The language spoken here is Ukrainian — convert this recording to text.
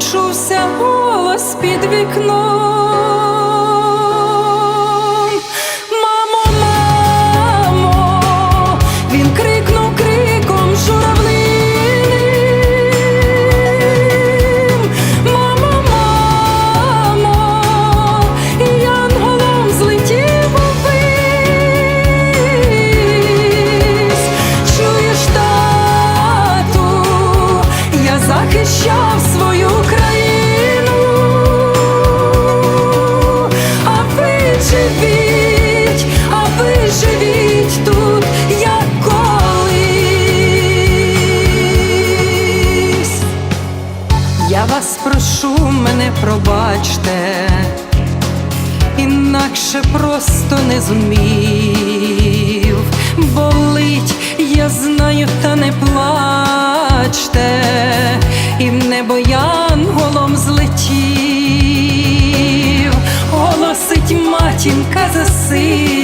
почувся голос під вікном. Захищав свою країну, а ви живіть, а ви живіть тут, як колись. Я вас прошу, мене пробачте, інакше просто не зумів, болить, я знаю, та не плачте, небо янголом злетів, голосить матінка за сином,